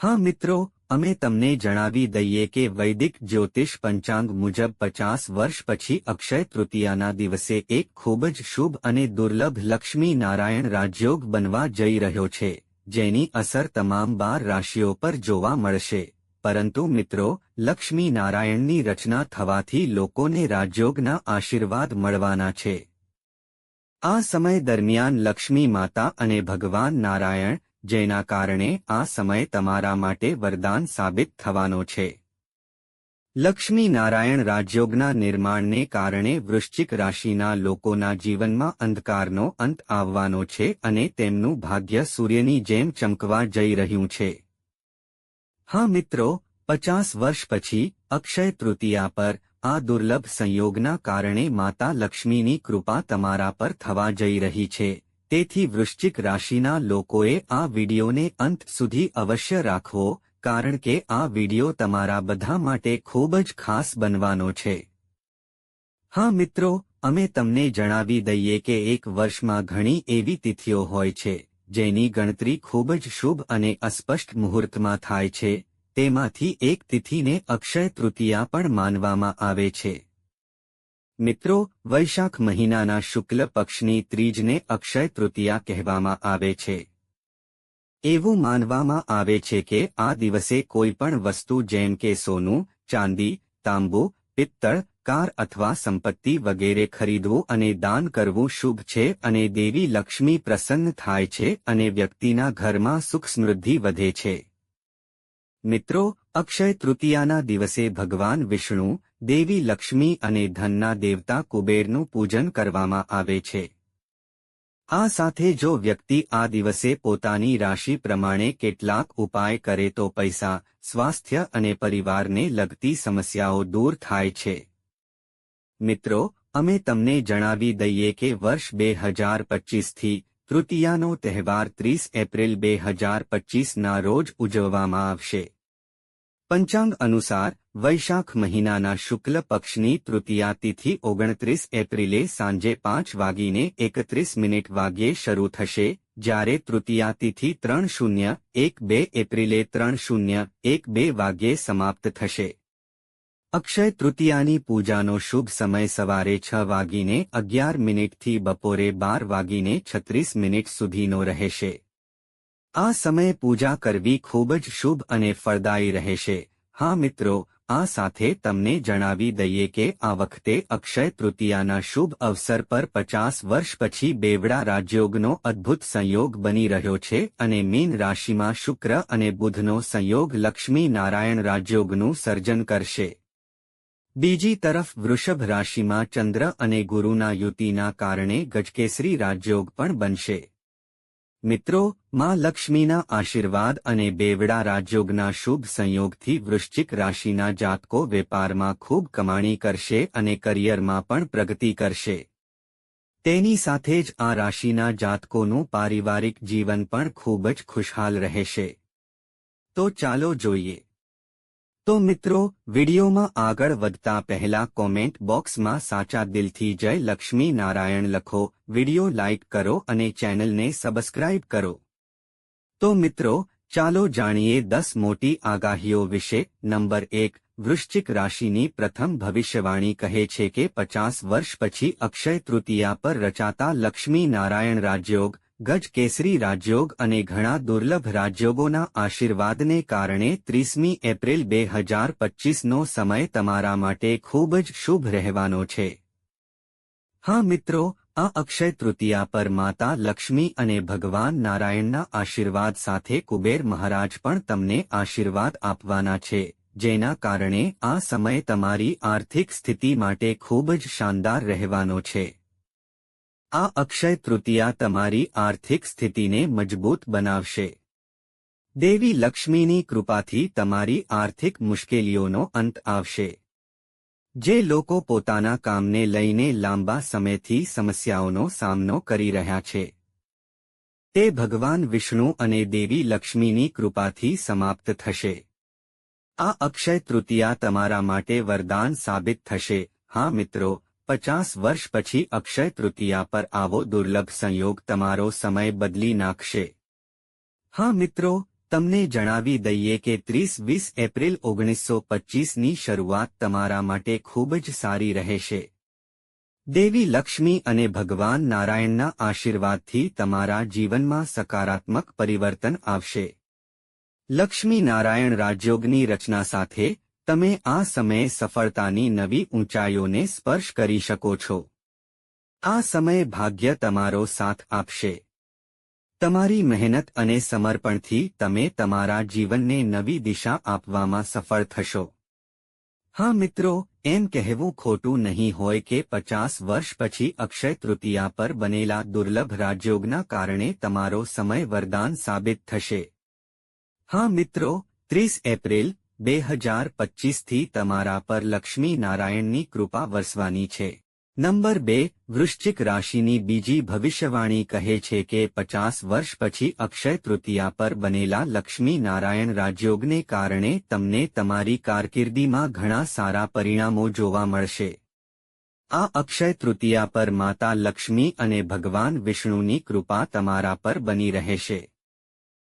હા મિત્રો, અમે તમને જણાવી દઈએ કે વૈદિક જ્યોતિષ પંચાંગ મુજબ પચાસ વર્ષ પછી અક્ષય તૃતીયાના દિવસે એક ખૂબ જ શુભ અને દુર્લભ લક્ષ્મી નારાયણ રાજયોગ બનવા જઈ રહ્યો છે, જેની અસર તમામ બાર રાશિઓ પર જોવા મળશે. પરંતુ મિત્રો લક્ષ્મી નારાયણની રચના થવાથી લોકોને રાજયોગના આશીર્વાદ મળવાના છે. આ સમય દરમિયાન લક્ષ્મી માતા અને ભગવાન નારાયણ જેના કારણે આ સમય તમારા માટે વરદાન સાબિત થવાનો છે. લક્ષ્મી નારાયણ રાજયોગના નિર્માણને કારણે વૃશ્ચિક રાશિના લોકોના જીવનમાં અંધકારનો અંત આવવાનો છે અને તેમનું ભાગ્ય સૂર્યની જેમ ચમકવા જઈ રહ્યું છે. હા મિત્રો, પચાસ વર્ષ પછી અક્ષય તૃતીયા પર આ દુર્લભ સંયોગના કારણે માતા લક્ષ્મીની કૃપા તમારા પર થવા જઈ રહી છે. તેથી વૃશ્ચિક રાશિના લોકોએ આ વિડીયોને અંત સુધી અવશ્ય રાખવો કારણ કે આ વીડિયો તમારા બધા માટે ખૂબ જ ખાસ બનવાનો છે. હા મિત્રો, અમે તમને જણાવી દઈએ કે એક વર્ષમાં ઘણી એવી તિથિઓ હોય છે, જેની ગણતરી ખૂબ જ શુભ અને અસ્પષ્ટ મુહૂર્તમાં થાય છે, તેમાંથી એક તિથિને અક્ષય તૃતીયા પણ માનવામાં આવે છે. મિત્રો, વૈશાખ મહિનાના શુક્લ પક્ષની ત્રીજને અક્ષય તૃતીયા કહેવામાં આવે છે. એવું માનવામાં આવે છે કે આ દિવસે કોઈ વસ્તુ જેમ કે સોનું, ચાંદી, તાંબુ, પિત્તળ, કાર અથવા સંપત્તિ વગેરે ખરીદવું અને દાન કરવું શુભ છે અને દેવી લક્ષ્મી પ્રસન્ન થાય છે અને વ્યક્તિના ઘરમાં સુખ સમૃદ્ધિ વધે છે. મિત્રો, અક્ષય તૃતીયાના દિવસે ભગવાન વિષ્ણુ દેવી લક્ષ્મી અને ધનના દેવતા કુબેરનું પૂજન કરવામાં આવે છે. આ સાથે જો વ્યક્તિ આ દિવસે પોતાની રાશિ પ્રમાણે કેટલાક ઉપાય કરે તો પૈસા, સ્વાસ્થ્ય અને પરિવારને લગતી સમસ્યાઓ દૂર થાય છે. મિત્રો, અમે તમને જણાવી દઈએ કે વર્ષ બે હજાર પચીસથી તૃતીયાનો તહેવાર ત્રીસ એપ્રિલ બે હજાર પચીસના રોજ ઉજવવામાં આવશે. પંચાંગ અનુસાર, વૈશાખ મહિનાના શુક્લ પક્ષની તૃતીયા તિથિ ઓગણત્રીસ એપ્રિલે સાંજે પાંચ વાગીને એકત્રીસ મિનિટ વાગ્યે શરૂ થશે, જ્યારે તૃતીયા તિથિ ત્રણ શૂન્ય એક બે એપ્રિલે ત્રણ શૂન્ય એક બે વાગ્યે સમાપ્ત થશે. અક્ષય તૃતીયાની પૂજાનો શુભ સમય સવારે છ વાગીને અગિયાર મિનિટથી બપોરે બાર વાગીને છત્રીસ મિનિટ સુધીનો રહેશે. આ સમયે પૂજા કરવી ખૂબ જ શુભ અને ફળદાયી રહેશે. હા મિત્રો, આ સાથે તમને જણાવી દઈએ કે આ વખતે અક્ષય તૃતીયાના શુભ અવસર પર પચાસ વર્ષ પછી બેવડા રાજયોગનો અદ્ભુત સંયોગ બની રહ્યો છે અને મીન રાશિમાં શુક્ર અને બુધનો સંયોગ લક્ષ્મી નારાયણ રાજયોગનું સર્જન કરશે. બીજી તરફ વૃષભ રાશિમાં ચંદ્ર અને ગુરુના યુતિના કારણે ગજકેસરી રાજયોગ પણ બનશે. મિત્રો માં લક્ષ્મીના આશીર્વાદ અને બેવડા રાજયોગના શુભ સંયોગથી વૃશ્ચિક રાશિના જાતકો વેપારમાં ખૂબ કમાણી કરશે અને કરિયરમાં પણ પ્રગતિ કરશે. તેની સાથે જ આ રાશિના જાતકોનું પારિવારિક જીવન પણ ખૂબ જ ખુશહાલ રહેશે. તો ચાલો જોઈએ. તો મિત્રો, વિડીયોમાં આગળ વધતા પહેલા કોમેન્ટ બોક્સમાં સાચા દિલથી જય લક્ષ્મી નારાયણ લખો, વીડિયો લાઇક કરો અને ચેનલને સબસ્ક્રાઇબ કરો. તો મિત્રો, ચાલો જાણીએ દસ મોટી આગાહીઓ વિશે. નંબર એક, વૃશ્ચિક રાશિની પ્રથમ ભવિષ્યવાણી કહે છે કે પચાસ વર્ષ પછી અક્ષય તૃતીયા પર રચાતા લક્ષ્મી નારાયણ રાજયોગ, ગજ કેસરી રાજયોગ અને ઘણા દુર્લભ રાજયોગોના આશીર્વાદને કારણે ત્રીસમી એપ્રિલ બે હજાર પચીસનો સમય તમારા માટે ખૂબ જ શુભ રહેવાનો છે. હા મિત્રો આ અક્ષય તૃતીયા પર માતા લક્ષ્મી અને ભગવાન નારાયણના આશીર્વાદ સાથે કુબેર મહારાજ પણ તમને આશીર્વાદ આપવાના છે, જેના કારણે આ સમય તમારી આર્થિક સ્થિતિ માટે ખૂબ જ શાનદાર રહેવાનો છે. આ અક્ષય તૃતીયા તમારી આર્થિક સ્થિતિને મજબૂત બનાવશે. દેવી લક્ષ્મીની કૃપાથી તમારી આર્થિક મુશ્કેલીઓનો અંત આવશે. જે લોકો પોતાના કામને લઈને લાંબા સમયથી સમસ્યાઓનો સામનો કરી રહ્યા છે. તે ભગવાન વિષ્ણુ અને દેવી લક્ષ્મીની કૃપાથી સમાપ્ત થશે. આ અક્ષય તૃતીયા તમારા માટે વરદાન સાબિત થશે. હા મિત્રો, પચાસ વર્ષ પછી અક્ષય તૃતીયા પર આવો દુર્લભ સંયોગ તમારો સમય બદલી નાખશે. હા મિત્રો તમને જણાવી દઈએ કે ત્રીસ વીસ એપ્રિલ ઓગણીસો પચ્ચીસની શરૂઆત તમારા માટે ખૂબ જ સારી રહેશે. દેવી લક્ષ્મી અને ભગવાન નારાયણના આશીર્વાદથી તમારા જીવનમાં સકારાત્મક પરિવર્તન આવશે. લક્ષ્મી નારાયણ રાજયોગની રચના સાથે, તમે આ સમયે સફળતાની નવી ઊંચાઈઓને સ્પર્શ કરી શકો છો. આ સમયે ભાગ્ય તમારો સાથ આપશે. તમારી મહેનત અને સમર્પણથી તમે તમારા જીવનને નવી દિશા આપવામાં સફળ થશો. હા મિત્રો, એમ કહેવું ખોટું નહીં હોય કે પચાસ વર્ષ પછી અક્ષય તૃતીયા પર બનેલા દુર્લભ રાજયોગના કારણે તમારો સમય વરદાન સાબિત થશે. હા મિત્રો, ત્રીસ એપ્રિલ, બે હજાર પચ્ચીસથી તમારા પર લક્ષ્મી નારાયણની કૃપા વરસવાની છે. નંબર બે, વૃશ્ચિક રાશિની બીજી ભવિષ્યવાણી કહે છે કે પચાસ વર્ષ પછી અક્ષય તૃતીયા પર બનેલા લક્ષ્મી નારાયણ રાજયોગને કારણે તમને તમારી કારકિર્દીમાં ઘણા સારા પરિણામો જોવા મળશે. આ અક્ષય તૃતીયા પર માતા લક્ષ્મી અને ભગવાન વિષ્ણુની કૃપા તમારા પર બની રહેશે.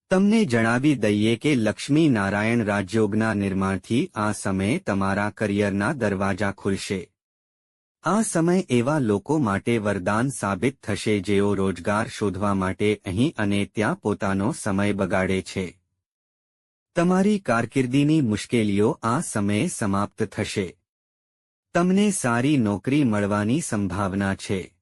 તમને જણાવી દઈએ કે લક્ષ્મી નારાયણ રાજયોગના નિર્માણથી આ સમયે તમારા કરિયરના દરવાજા ખુલશે. આ સમય એવા લોકો માટે વરદાન સાબિત થશે જેઓ રોજગાર શોધવા માટે અહીં અને ત્યાં પોતાનો સમય બગાડે છે. તમારી કારકિર્દીની મુશ્કેલીઓ આ સમયે સમાપ્ત થશે. તમને સારી નોકરી મળવાની સંભાવના છે.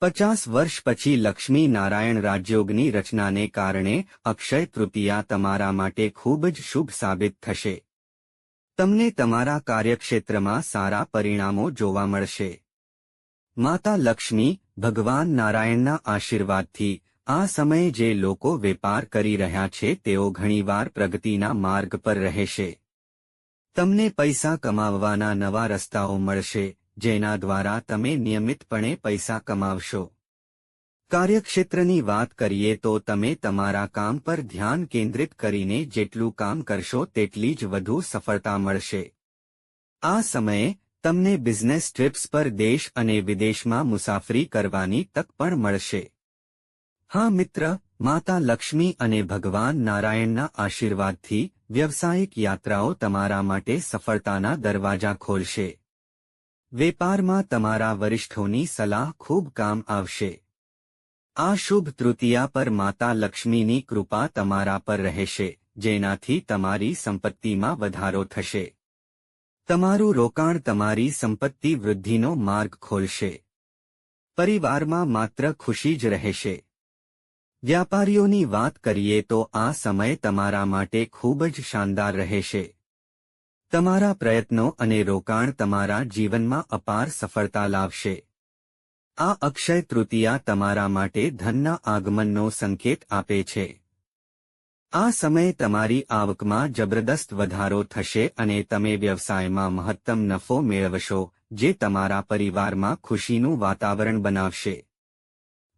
પચાસ વર્ષ પછી લક્ષ્મી નારાયણ રાજયોગની રચનાને કારણે અક્ષય તૃતીયા તમારા માટે ખૂબ જ શુભ સાબિત થશે. તમને તમારા કાર્યક્ષેત્રમાં સારા પરિણામો જોવા મળશે. માતા લક્ષ્મી, ભગવાન નારાયણના આશીર્વાદથી, આ સમયે જે લોકો વેપાર કરી રહ્યા છે તેઓ ઘણીવાર પ્રગતિના માર્ગ પર રહેશે. તમને પૈસા કમાવવાના નવા રસ્તાઓ મળશે, જેના દ્વારા તમે નિયમિતપણે પૈસા કમાવશો. કાર્યક્ષેત્રની વાત કરીએ તો તમે તમારા કામ પર ધ્યાન કેન્દ્રિત કરીને જેટલું કામ કરશો તેટલી જ વધુ સફળતા મળશે. આ સમયે, તમને બિઝનેસ ટ્રીપ્સ પર દેશ અને વિદેશમાં મુસાફરી કરવાની તક પણ મળશે. હા મિત્ર, માતા લક્ષ્મી અને ભગવાન નારાયણના આશીર્વાદથી વ્યવસાયિક યાત્રાઓ તમારા માટે સફળતાના દરવાજા ખોલશે. વેપારમાં તમારા વરિષ્ઠોની સલાહ ખૂબ કામ આવશે. આ શુભ તૃતીયા પર માતા લક્ષ્મીની કૃપા તમારા પર રહેશે, જેનાથી તમારી સંપત્તિમાં વધારો થશે. તમારું રોકાણ તમારી સંપત્તિ વૃદ્ધિનો માર્ગ ખોલશે. પરિવારમાં માત્ર ખુશી જ રહેશે. વ્યાપારીઓની વાત કરીએ તો આ સમય તમારા માટે ખૂબ જ શાનદાર રહેશે. તમારા પ્રયત્નો અને રોકાણ તમારા જીવનમાં અપાર સફળતા લાવશે. આ અક્ષય તૃતીયા તમારા માટે ધનના આગમનનો સંકેત આપે છે. આ સમયે તમારી આવકમાં જબરદસ્ત વધારો થશે અને તમે વ્યવસાયમાં મહત્તમ નફો મેળવશો, જે તમારા પરિવારમાં ખુશીનું વાતાવરણ બનાવશે.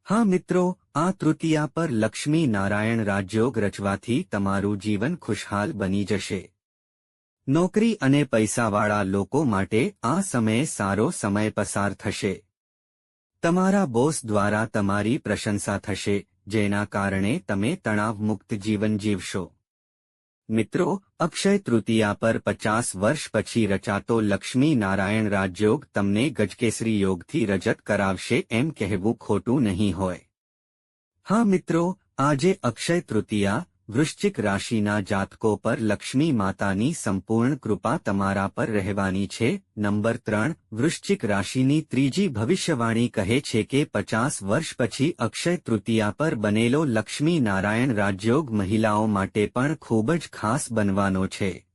હા મિત્રો, આ તૃતીયા પર લક્ષ્મી નારાયણ રાજયોગ રચવાથી તમારું જીવન ખુશહાલ બની જશે. નોકરી અને પૈસાવાળા લોકો માટે આ સમયે સારો સમય પસાર થશે. તમારા બોસ દ્વારા તમારી પ્રશંસા થશે, જેના કારણે તમે તણાવમુક્ત જીવન જીવશો. મિત્રો, અક્ષય તૃતીયા પર પચાસ વર્ષ પછી રચાતો લક્ષ્મી નારાયણ રાજયોગ તમને ગજકેસરી યોગથી રજત કરાવશે એમ કહેવું ખોટું નહીં હોય. હા મિત્રો, આજે અક્ષય તૃતીયા વૃશ્ચિક રાશિના જાતકો પર લક્ષ્મી માતાની સંપૂર્ણ કૃપા તમારા પર રહેવાની છે. નંબર ત્રણ, વૃશ્ચિક રાશિની ત્રીજી ભવિષ્યવાણી કહે છે કે પચાસ વર્ષ પછી અક્ષય તૃતીયા પર બનેલો લક્ષ્મી નારાયણ રાજયોગ મહિલાઓ માટે પણ ખૂબ જ ખાસ બનવાનો છે.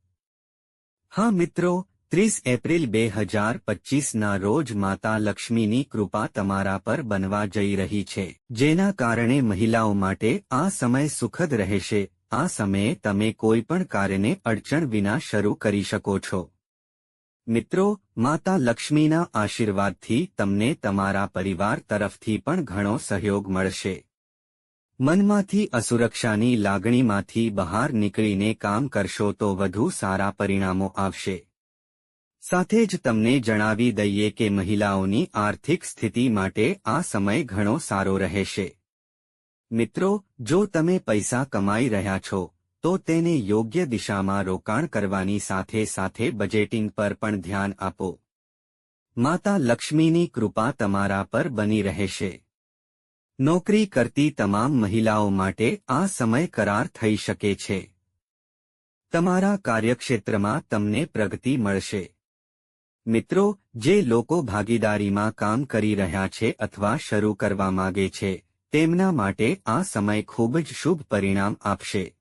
હા મિત્રો ત્રીસ એપ્રિલ બે હજાર પચ્ચીસના રોજ માતા લક્ષ્મીની કૃપા તમારા પર બનવા જઈ રહી છે. જેના કારણે મહિલાઓ માટે આ સમય સુખદ રહેશે. આ સમયે તમે કોઈ પણ કાર્યને અડચણ વિના શરૂ કરી શકો છો. મિત્રો, માતા લક્ષ્મીના આશીર્વાદથી તમને તમારા પરિવાર તરફથી પણ ઘણો સહયોગ મળશે. મનમાંથી અસુરક્ષાની લાગણીમાંથી બહાર નીકળીને કામ કરશો તો વધુ સારા પરિણામો આવશે. સાથે જ તમને જણાવી દઈએ કે મહિલાઓની આર્થિક સ્થિતિ માટે આ સમય ઘણો સારો રહેશે. મિત્રો, જો તમે પૈસા કમાઈ રહ્યા છો, તો તેને યોગ્ય દિશામાં રોકાણ કરવાની સાથે સાથે બજેટિંગ પર પણ ધ્યાન આપો. માતા લક્ષ્મીની કૃપા તમારા પર બની રહેશે. નોકરી કરતી તમામ મહિલાઓ માટે આ સમય કરાર થઈ શકે છે. તમારા કાર્યક્ષેત્રમાં તમને પ્રગતિ મળશે. મિત્રો, જે લોકો ભાગીદારીમાં કામ કરી રહ્યા છે અથવા શરૂ કરવા માગે છે, તેમના માટે આ સમય ખૂબ જ શુભ પરિણામ આપશે.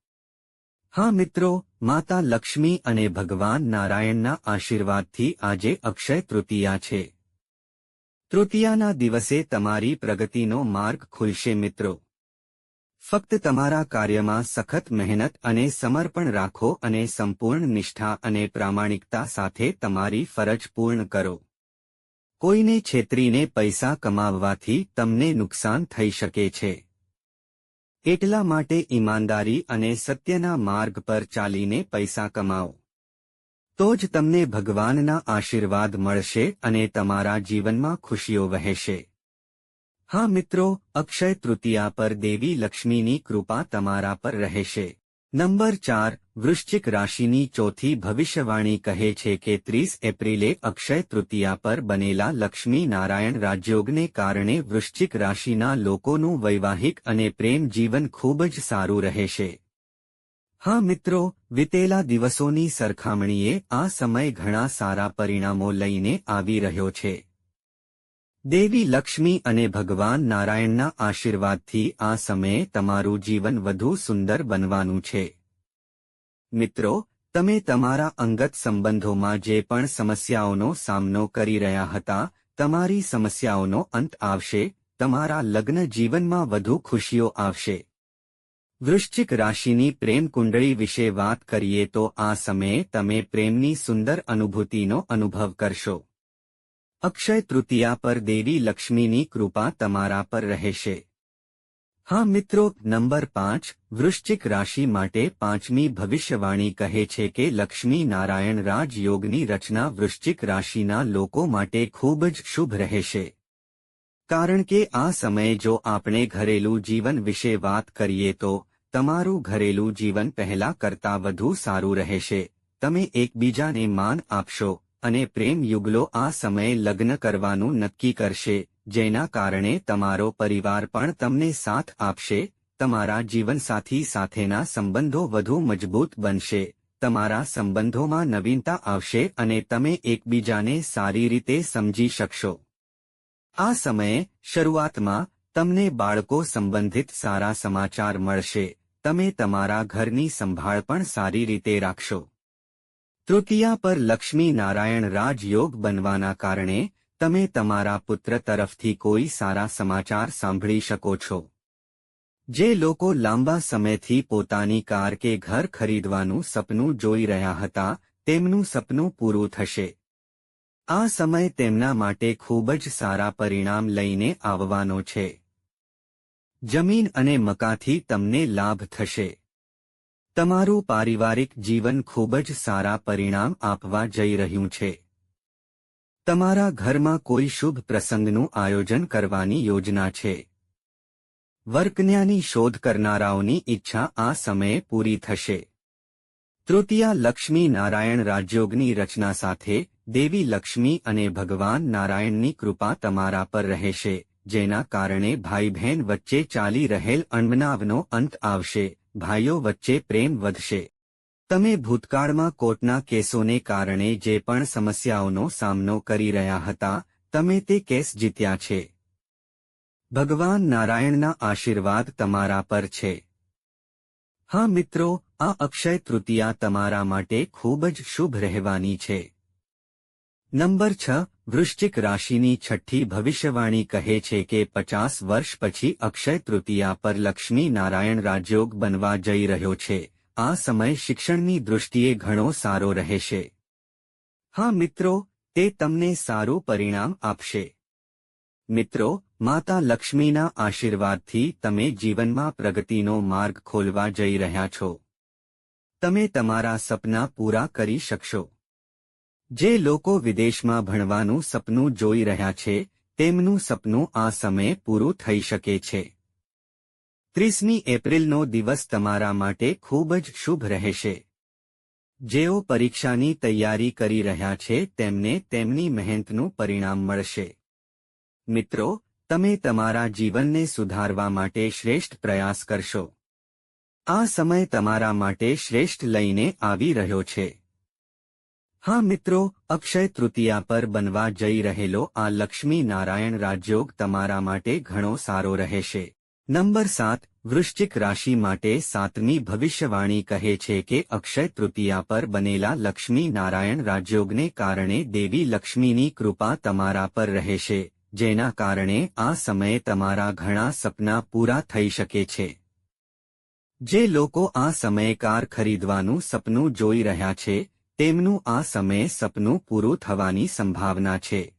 હા મિત્રો, માતા લક્ષ્મી અને ભગવાન નારાયણના આશીર્વાદથી આજે અક્ષય તૃતીયા છે. તૃતીયાના દિવસે તમારી પ્રગતિનો માર્ગ ખુલશે મિત્રો. ફક્ત તમારા કાર્યમાં સખત મહેનત અને સમર્પણ રાખો અને સંપૂર્ણ નિષ્ઠા અને પ્રામાણિકતા સાથે તમારી ફરજ પૂર્ણ કરો. કોઈને છેતરીને પૈસા કમાવવાથી તમને નુકસાન થઈ શકે છે. એટલા માટે ઈમાનદારી અને સત્યના માર્ગ પર ચાલીને પૈસા કમાઓ. તો જ તમને ભગવાનના આશીર્વાદ મળશે અને તમારા જીવનમાં ખુશીઓ વહેશે. હા મિત્રો, અક્ષય તૃતીયા પર દેવી લક્ષ્મીની કૃપા તમારા પર રહેશે. નંબર ચાર, વૃશ્ચિક રાશિની ચોથી ભવિષ્યવાણી કહે છે કે ત્રીસ એપ્રિલે અક્ષય તૃતીયા પર બનેલા લક્ષ્મી નારાયણ રાજયોગને કારણે વૃશ્ચિક રાશિના લોકોનું વૈવાહિક અને પ્રેમ જીવન ખૂબ જ સારું રહેશે. હા મિત્રો, વિતેલા દિવસોની સરખામણીએ આ સમય ઘણા સારા પરિણામો લઈને આવી રહ્યો છે. દેવી લક્ષ્મી અને ભગવાન નારાયણના આશીર્વાદથી આ સમયે તમારું જીવન વધુ સુંદર બનવાનું છે. મિત્રો, તમે તમારા અંગત સંબંધોમાં જે પણ સમસ્યાઓનો સામનો કરી રહ્યા હતા, તમારી સમસ્યાઓનો અંત આવશે, તમારા લગ્ન જીવનમાં વધુ ખુશીઓ આવશે. વૃશ્ચિક રાશિની પ્રેમ કુંડળી વિશે વાત કરીએ તો આ સમયે તમે પ્રેમની સુંદર અનુભૂતિનો અનુભવ કરશો. અક્ષય તૃતીયા પર દેવી લક્ષ્મીની કૃપા તમારા પર રહેશે. હા મિત્રો, નંબર પાંચ, વૃશ્ચિક રાશિ માટે પાંચમી ભવિષ્યવાણી કહે છે કે લક્ષ્મી નારાયણ રાજયોગની રચના વૃશ્ચિક રાશિના લોકો માટે ખૂબ જ શુભ રહેશે. કારણ કે આ સમયે જો આપણે ઘરેલું જીવન વિશે વાત કરીએ તો તમારું ઘરેલું જીવન પહેલા કરતાં વધુ સારું રહેશે. તમે એકબીજાને માન આપશો. અને પ્રેમ યુગલો આ સમયે લગ્ન કરવાનું નક્કી કરશે, જેના કારણે તમારો પરિવાર પણ તમને સાથ આપશે, તમારા જીવનસાથી સાથેના સંબંધો વધુ મજબૂત બનશે, તમારા સંબંધોમાં નવીનતા આવશે અને તમે એકબીજાને સારી રીતે સમજી શકશો. આ સમયે શરૂઆતમાં તમને બાળકો સંબંધિત સારા સમાચાર મળશે, તમે તમારા ઘરની સંભાળ પણ સારી રીતે રાખશો. તૃતીયા પર લક્ષ્મી નારાયણ રાજયોગ બનવાના કારણે તમે તમારા પુત્ર તરફથી કોઈ સારા સમાચાર સાંભળી શકો છો. જે લોકો લાંબા સમયથી પોતાની કાર કે ઘર ખરીદવાનું સપનું જોઈ રહ્યા હતા, તેમનું સપનું પૂરું થશે. આ સમય તેમના માટે ખૂબ જ સારા પરિણામ લઈને આવવાનો છે. જમીન અને મકાથી તમને લાભ થશે. તમારું પારિવારિક જીવન ખૂબ જ સારા પરિણામ આપવા જઈ રહ્યું છે. તમારા ઘરમાં કોઈ શુભ પ્રસંગનું આયોજન કરવાની યોજના છે. વર્કન્યાની શોધ કરનારાઓની ઈચ્છા આ સમયે પૂરી થશે. તૃતીયા લક્ષ્મી નારાયણ રાજયોગની રચના સાથે દેવી લક્ષ્મી અને ભગવાન નારાયણની કૃપા તમારા પર રહેશે, જેના કારણે ભાઈ બહેન વચ્ચે ચાલી રહેલ અણબનાવનો અંત આવશે. ભાઈઓ વચ્ચે પ્રેમ વધશે. તમે ભૂતકાળમાં કોર્ટના કેસોને કારણે જે પણ સમસ્યાઓનો સામનો કરી રહ્યા હતા, તમે તે કેસ જીત્યા છે. ભગવાન નારાયણના આશીર્વાદ તમારા પર છે. હા મિત્રો, આ અક્ષય તૃતીયા તમારા માટે ખૂબ જ શુભ રહેવાની છે. નંબર છ વૃશ્ચિક રાશિની છઠ્ઠી ભવિષ્યવાણી કહે છે કે પચાસ વર્ષ પછી અક્ષય તૃતીયા પર લક્ષ્મી નારાયણ રાજયોગ બનવા જઈ રહ્યો છે. આ સમય શિક્ષણની દૃષ્ટિએ ઘણો સારો રહેશે. હા મિત્રો, તે તમને સારું પરિણામ આપશે. મિત્રો, માતા લક્ષ્મીના આશીર્વાદથી તમે જીવનમાં પ્રગતિનો માર્ગ ખોલવા જઈ રહ્યા છો. તમે તમારા સપના પૂરા કરી શકશો. જે લોકો વિદેશમાં ભણવાનું સપનું જોઈ રહ્યા છે, તેમનું સપનું આ સમયે પૂરું થઈ શકે છે. ત્રીસમી એપ્રિલનો દિવસ તમારા માટે ખૂબ જ શુભ રહેશે. જેઓ પરીક્ષાની તૈયારી કરી રહ્યા છે, તેમને તેમની મહેનતનું પરિણામ મળશે. મિત્રો, તમે તમારા જીવનને સુધારવા માટે શ્રેષ્ઠ પ્રયાસ કરશો. આ સમય તમારા માટે શ્રેષ્ઠ લઈને આવી રહ્યો છે. હા મિત્રો, અક્ષય તૃતીયા પર બનવા જઈ રહેલો આ લક્ષ્મી નારાયણ રાજયોગ તમારા માટે ઘણો સારો રહેશે. નંબર સાત, વૃશ્ચિક રાશિ માટે સાતમી ભવિષ્યવાણી કહે છે કે અક્ષય તૃતીયા પર બનેલા લક્ષ્મી નારાયણ રાજયોગને કારણે દેવી લક્ષ્મીની કૃપા તમારા પર રહેશે, જેના કારણે આ સમયે તમારા ઘણા સપના પૂરા થઈ શકે છે. જે લોકો આ સમયે કાર ખરીદવાનું સપનું જોઈ રહ્યા છે તેમનું આ સમયે સપનું પૂરું થવાની સંભાવના છે.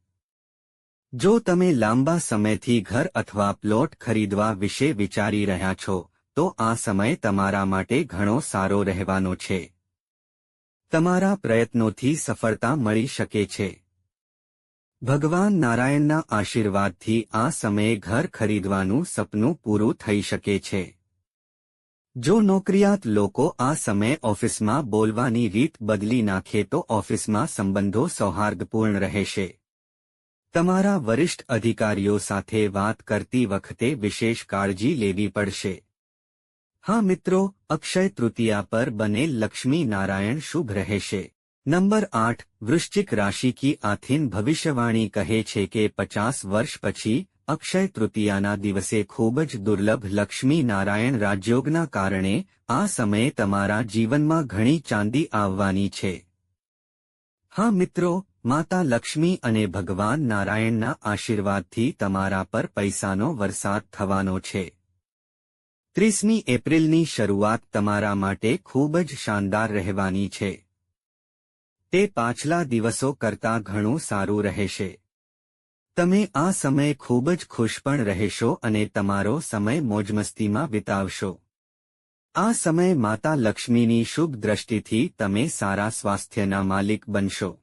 જો તમે લાંબા સમયથી ઘર અથવા પ્લોટ ખરીદવા વિશે વિચારી રહ્યા છો, તો આ સમય તમારા માટે ઘણો સારો રહેવાનો છે. તમારા પ્રયત્નોથી સફળતા મળી શકે છે. ભગવાન નારાયણના આશીર્વાદથી આ સમયે ઘર ખરીદવાનું સપનું પૂરું થઈ શકે છે. જો નોકરિયાત લોકો આ સમયે ઓફિસમાં બોલવાની રીત બદલી નાખે તો ઓફિસમાં સંબંધો સૌહાર્દપૂર્ણ રહેશે. તમારા વરિષ્ઠ અધિકારીઓ સાથે વાત કરતી વખતે વિશેષ કાળજી લેવી પડશે. હા મિત્રો, અક્ષય તૃતીયા પર બને લક્ષ્મી નારાયણ શુભ રહેશે. નંબર આઠ, વૃશ્ચિક રાશિ કી આથીન ભવિષ્યવાણી કહે છે કે પચાસ વર્ષ પછી અક્ષય તૃતીયાના દિવસે ખૂબ જ દુર્લભ લક્ષ્મી નારાયણ રાજયોગના કારણે આ સમયે તમારા જીવનમાં ઘણી ચાંદી આવવાની છે. હા મિત્રો, માતા લક્ષ્મી અને ભગવાન નારાયણના આશીર્વાદથી તમારા પર પૈસાનો વરસાદ થવાનો છે. ત્રીસમી એપ્રિલની શરૂઆત તમારા માટે ખૂબ જ શાનદાર રહેવાની છે. તે પાછલા દિવસો કરતાં ઘણું સારું રહેશે. તમે આ સમયે ખૂબ જ ખુશ પણ રહેશો અને તમારો સમય મોજમસ્તીમાં વિતાવશો. આ સમયે માતા લક્ષ્મીની શુભ દ્રષ્ટિથી તમે સારા સ્વાસ્થ્યના માલિક બનશો.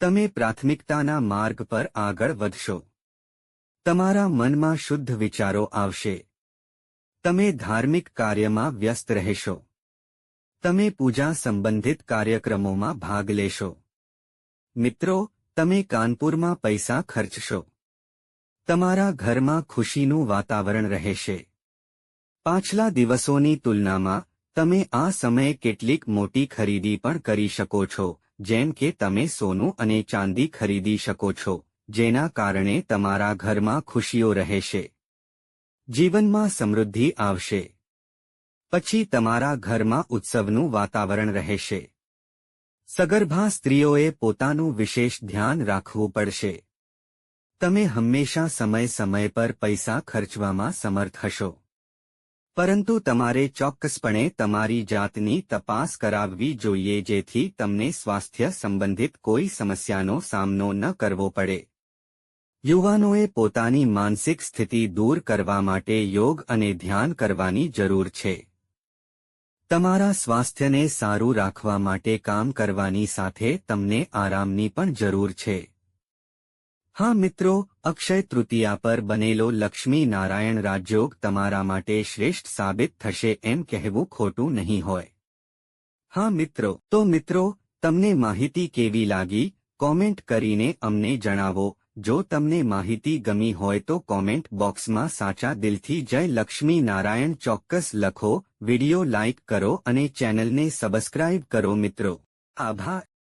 તમે પ્રાથમિકતાના માર્ગ પર આગળ વધશો. તમારા મનમાં શુદ્ધ વિચારો આવશે. તમે ધાર્મિક કાર્યમાં વ્યસ્ત રહેશો. તમે પૂજા સંબંધિત કાર્યક્રમોમાં ભાગ લેશો. મિત્રો તમે કાનપુરમાં પૈસા ખર્ચશો. તમારા ઘરમાં ખુશીનું વાતાવરણ રહેશે. પાછલા દિવસોની તુલનામાં, તમે આ સમયે કેટલીક મોટી ખરીદી પણ કરી શકો છો, જેમ કે તમે સોનું અને ચાંદી ખરીદી શકો છો, જેના કારણે તમારા ઘરમાં ખુશીઓ રહેશે. જીવનમાં સમૃદ્ધિ આવશે. પછી તમારા ઘરમાં ઉત્સવનું વાતાવરણ રહેશે. સગર્ભા સ્ત્રીઓએ પોતાનું વિશેષ ધ્યાન રાખવું પડશે. તમે હંમેશા સમય સમય પર પૈસા ખર્ચવામાં સમર્થ હશો. પરંતુ તમારે ચોક્કસપણે તમારી જાતની તપાસ કરાવવી જોઈએ જેથી તમને સ્વાસ્થ્ય સંબંધિત કોઈ સમસ્યાનો સામનો ન કરવો પડે. યુવાનોએ પોતાની માનસિક સ્થિતિ દૂર કરવા માટે યોગ અને ધ્યાન કરવાની જરૂર છે. તમારા સ્વાસ્થ્યને સારું રાખવા માટે કામ કરવાની સાથે તમને આરામની પણ જરૂર છે. હા મિત્રો, અક્ષય તૃતીયા પર બનેલો લક્ષ્મી નારાયણ રાજયોગ તમારા માટે શ્રેષ્ઠ સાબિત થશે એમ કહેવું ખોટું નહીં હોય. હા મિત્રો, તો મિત્રો, તમને માહિતી કેવી લાગી? કોમેન્ટ કરીને અમને જણાવો. જો તમને માહિતી ગમી હોય તો કોમેન્ટ બોક્સમાં સાચા દિલથી જય લક્ષ્મી નારાયણ ચોક્કસ લખો, વિડિયો લાઇક કરો અને ચેનલને સબસ્ક્રાઇબ કરો મિત્રો. આભાર.